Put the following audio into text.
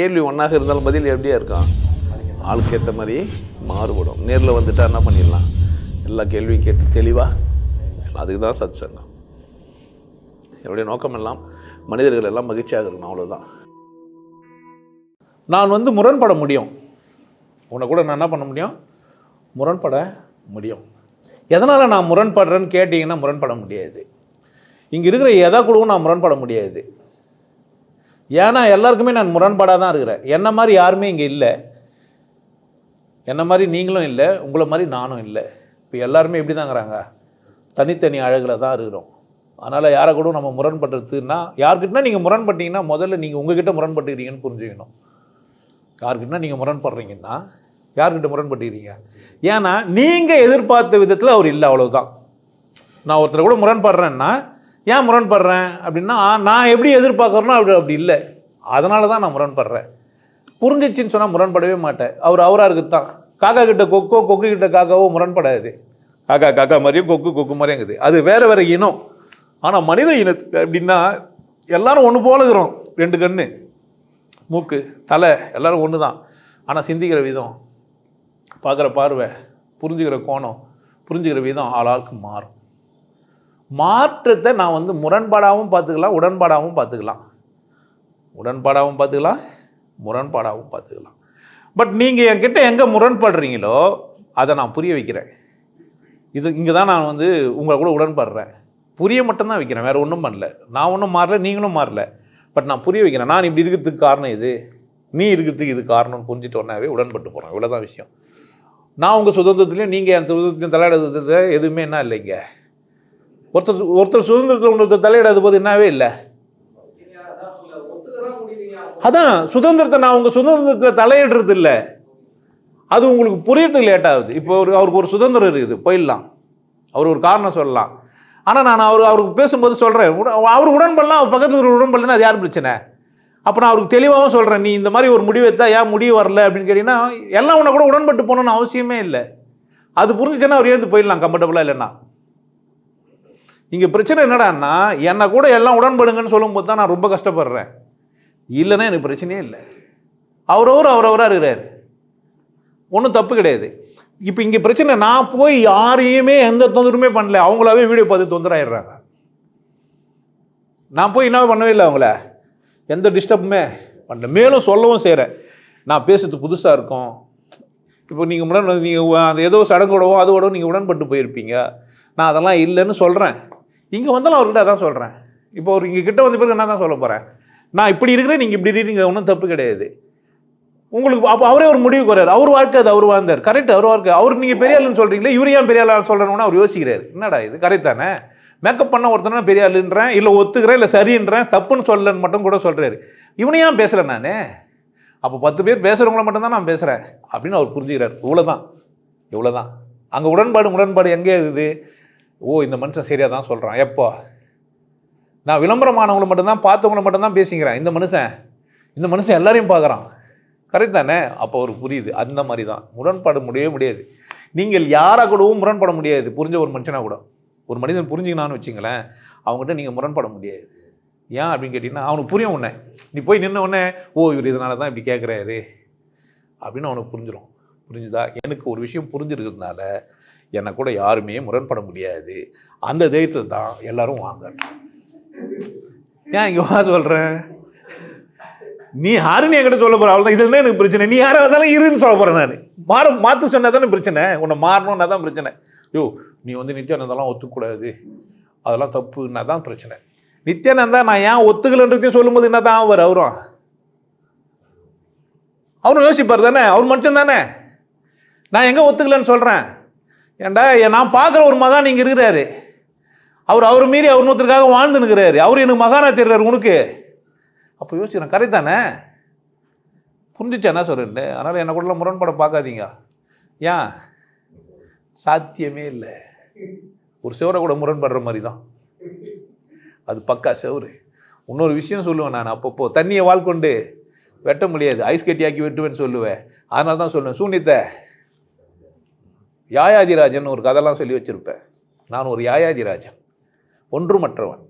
கேள்வி ஒன்றாக இருந்தாலும் பதில் எப்படியா இருக்கும்? ஆளுக்கு ஏற்ற மாதிரி மாறுபடும். நேரில் வந்துட்டால் என்ன பண்ணிடலாம்? எல்லா கேள்வியும் கேட்டு தெளிவாக அதுக்கு தான் சத் சங்கம் என்னுடைய நோக்கம் எல்லாம் மனிதர்கள் எல்லாம் மகிழ்ச்சியாக இருக்கணும் அவ்வளோதான் நான் வந்து முரண்பட முடியும். உன்னை கூட நான் என்ன பண்ண முடியும்? முரண்பட முடியும். எதனால் நான் முரண்படுறேன்னு கேட்டிங்கன்னா முரண்பட முடியாது. இங்கே இருக்கிற எதை கூடவும் நான் முரண்பட முடியாது. ஏன்னா எல்லாருக்குமே நான் முரண்பாடாக தான் இருக்கிறேன். என்ன மாதிரி யாருமே இங்கே இல்லை. என்ன மாதிரி நீங்களும் இல்லை உங்களை மாதிரி நானும் இல்லை. இப்போ எல்லாருமே எப்படி தாங்கிறாங்க தனித்தனி அழகில் தான் இருக்கிறோம். அதனால் யாரை கூட நம்ம முரண்படுறதுன்னா யார்கிட்டனா நீங்கள் முரண்பட்டீங்கன்னா முதல்ல நீங்கள் உங்ககிட்ட முரண்பட்டுக்கிறீங்கன்னு புரிஞ்சுக்கணும். யார்கிட்டனா நீங்கள் முரண்படுறீங்கன்னா யார்கிட்ட முரண்பட்டுக்கிறீங்க? ஏன்னா நீங்கள் எதிர்பார்த்த விதத்தில் அவர் இல்லை அவ்வளோதான் நான் ஒருத்தர் கூட முரண்படுறேன்னா ஏன் முரண்படுறேன் அப்படின்னா நான் எப்படி எதிர்பார்க்குறேனோ அப்படி அப்படி இல்லை. அதனால தான் நான் முரண்படுறேன். புரிஞ்சிச்சின்னு சொன்னால் முரண்படவே மாட்டேன். அவர் அவராக இருக்குது தான் காக்கா கிட்ட கொக்கோ கொக்கு கிட்ட காக்காவோ முரண்படாது. காக்கா காக்கா மாதிரியும் கொக்கு கொக்கு மாதிரியும் இருக்குது. அது வேறு வேறு இனம். ஆனால் மனித இனத்துக்கு அப்படின்னா எல்லாரும் ஒன்று போல இருக்கிறோம். ரெண்டு கண்ணு மூக்கு தலை எல்லோரும் ஒன்று தான் ஆனால் சிந்திக்கிற விதம் பார்க்குற பார்வை புரிஞ்சுக்கிற கோணம் புரிஞ்சுக்கிற விதம் ஆளாளுக்கு மாறும். மாற்றத்தை நான் வந்து முரண்பாடாகவும் பார்த்துக்கலாம் உடன்பாடாகவும் பார்த்துக்கலாம். உடன்பாடாகவும் பார்த்துக்கலாம் முரண்பாடாகவும் பார்த்துக்கலாம். பட் நீங்கள் என்கிட்ட எங்கே முரண்படுறீங்களோ அதை நான் புரிய வைக்கிறேன். இது இங்கே தான் நான் வந்து உங்களை கூட உடன்படுறேன். புரிய மட்டும்தான் வைக்கிறேன் வேறு ஒன்றும் பண்ணல. நான் ஒன்றும் மாறல நீங்களும் மாறல. பட் நான் புரிய வைக்கிறேன் நான் இப்படி இருக்கிறதுக்கு காரணம் இது நீ இருக்கிறதுக்கு இது காரணம்னு புரிஞ்சுட்டு உடனே உடன்பட்டு போகிறேன் இவ்வளோதான் விஷயம். நான் உங்கள் சுதந்திரத்துலேயும் நீங்கள் என் சுதந்திரத்தையும் தலையிடுறது எதுவுமே என்ன இல்லைங்க? ஒருத்தர் ஒருத்தர் சுதந்திரத்தில் ஒருத்தர் தலையிடாத போது என்னவே இல்லை? அதான் சுதந்திரத்தை நான் உங்கள் சுதந்திரத்தில் தலையிடுறது இல்லை அது உங்களுக்கு புரியறதுக்கு லேட் ஆகுது. இப்போ ஒரு அவருக்கு ஒரு சுதந்திரம் இருக்குது. போயிடலாம். அவர் ஒரு காரணம் சொல்லலாம். ஆனால் நான் அவர் அவருக்கு பேசும்போது சொல்கிறேன் அவர் உடன்படலாம். அவர் பக்கத்தில் ஒரு உடன்படலன்னா அது யார் பிரச்சனை? அப்போ நான் அவருக்கு தெளிவாகவும் சொல்கிறேன் நீ இந்த மாதிரி ஒரு முடிவு எடுத்தால் ஏன் முடிவு வரல அப்படின்னு கேட்டிங்கன்னா எல்லாம் உன்னை கூட உடன்பட்டு போகணுன்னு அவசியமே இல்லை. அது புரிஞ்சுச்சுன்னா அவர் ஏந்து போயிடலாம் கம்ஃபர்டபுளாக இல்லைன்னா. இங்கே பிரச்சனை என்னடான்னா என்னை கூட எல்லாம் உடன்படுங்கன்னு சொல்லும்போது தான் நான் ரொம்ப கஷ்டப்படுறேன். இல்லைன்னா எனக்கு பிரச்சனையே இல்லை. அவரவர் அவரவராக இருக்கிறார். ஒன்றும் தப்பு கிடையாது. இப்போ இங்கே பிரச்சனை நான் போய் யாரையுமே எந்த தொந்தரவுமே பண்ணல. அவங்களாவே வீடியோ பார்த்து தொந்தராயிடுறாங்க நான் போய் என்ன பண்ணவே இல்லை அவங்கள. எந்த டிஸ்டர்புமே பண்ணல. மேலும் சொல்லவும் செய்கிறேன் நான் பேசுறது புதுசாக இருக்கும். இப்போ நீங்கள் உடன் நீங்கள் அந்த ஏதோ சடங்கோடவோ அதோடவோ நீங்கள் உடன்பட்டு போயிருப்பீங்க. நான் அதெல்லாம் இல்லைன்னு சொல்கிறேன் இங்கே வந்தாலும் அவர்கிட்ட அதான் சொல்கிறேன் இப்போ அவர் இங்கே கிட்ட வந்த பிறகு என்ன தான் சொல்ல போகிறேன் நான் இப்படி இருக்கிறேன் நீங்கள் இப்படி இருக்கீங்க ஒன்றும் தப்பு கிடையாது. உங்களுக்கு அப்போ அவரே ஒரு முடிவுக்கு வர்றாரு அவர் வாழ்க்கை அது அவர் வாழ்ந்தார். கரெக்ட் அவர் வாழ்க்கை. அவர் நீங்கள் பெரிய ஆளுன்னு சொல்கிறீங்களே இவர் ஏன் பெரிய ஆளாக சொல்கிறேன்னு அவர் யோசிக்கிறாரு. என்னடா இது? கரெக்ட் தானே? மேக்கப் பண்ண ஒருத்தனா பெரிய ஆளுன்றேன் இல்லை ஒத்துக்கிறேன் இல்லை சரின்றேன் தப்புன்னு சொல்லலன்னு மட்டும் கூட சொல்கிறாரு இவனையும் ஏன் பேசுகிறேன் நான்? அப்போ பத்து பேர் பேசுகிறவங்கள மட்டும்தான் நான் பேசுகிறேன் அப்படின்னு அவர் புரிஞ்சுக்கிறார். இவ்வளோதான் இவ்வளோதான் அங்கே உடன்பாடு உடன்பாடு எங்கே இருக்குது? ஓ இந்த மனுஷன் சரியாக தான் சொல்கிறான் எப்போ? நான் விளம்பரமானவங்களை மட்டும்தான் பார்த்தவங்கள மட்டும்தான் பேசிக்கிறேன். இந்த மனுஷன் இந்த மனுஷன் எல்லாரையும் பார்க்குறான். கரெக்ட் தானே? அப்போ அவருக்கு புரியுது. அந்த மாதிரி தான் முரண்பாடு முடியவே முடியாது. நீங்கள் யாரை கூடவும் முரண்பட முடியாது. புரிஞ்ச ஒரு மனுஷனாக கூட. ஒரு மனிதன் புரிஞ்சுக்கணான்னு வச்சுங்களேன் அவங்ககிட்ட நீங்கள் முரண்பட முடியாது. ஏன் அப்படின்னு கேட்டிங்கன்னா அவனுக்கு புரியும் உடனே நீ போய் நின்ன உடனே ஓ இவர் இதனால தான் இப்படி கேட்குறாரு அப்படின்னு அவனுக்கு புரிஞ்சிடும் புரிஞ்சுதா? எனக்கு ஒரு விஷயம் புரிஞ்சிருக்கிறதுனால என்னை கூட யாருமே முரண்பட முடியாது. அந்த தைரியத்தில் தான் எல்லாரும் வாங்க ஏன் இங்கே வா சொல்கிறேன் நீ யாருன்னு என்கிட்ட சொல்ல போற அவ்வளோதான் தான் எனக்கு பிரச்சனை? நீ யாராக இருந்தாலும் இருன்னு சொல்ல போகிறேன் நான். மாற மாற்று சொன்னால் தானே பிரச்சனை. உன்னை மாறணும்னா தான் பிரச்சனை. யோ நீ வந்து நித்யானந்தெல்லாம் ஒத்துக்கூடாது. அதெல்லாம் தப்புன்னா தான் பிரச்சனை. நித்யானந்தா நான் ஏன் ஒத்துக்கலன்றதையும் சொல்லும்போது என்ன தான் அவர் அவரும். அவரும் யோசிப்பார் தானே. அவர் மட்டும் தானே நான் எங்கே ஒத்துக்கலன்னு சொல்கிறேன் ஏன்டா நான் பார்க்குற ஒரு மகான் இங்கே இருக்கிறாரு. அவர் அவர் மீறி அவர் இன்னொருத்தருக்காக வாழ்ந்து நிற்கிறாரு. அவர் எனக்கு மகானா தெரிறாரு உனக்கு. அப்போ யோசிக்கிறேன் கரெக்ட் தானே? புரிஞ்சிச்சு என்ன சொல்கிறேன் அதனால் என்னை கூடலாம் முரண்பட பார்க்காதீங்க. ஏன்? சாத்தியமே இல்லை. ஒரு செவரை கூட முரண்படுற மாதிரி தான் அது பக்கா செவரு. இன்னொரு விஷயம் சொல்லுவேன் நான் அப்பப்போ. தண்ணியை வாழ்க்கொண்டு வெட்ட முடியாது. ஐஸ் கட்டியாக்கி வெட்டுவேன்னு சொல்லுவேன். அதனால தான் சொல்லுவேன் சூனித்தை யாயாதிராஜன் ஒரு கதைலாம் சொல்லி வச்சுருப்பேன். நான் ஒரு யாயாதிராஜன். ஒன்றுமற்றவன்.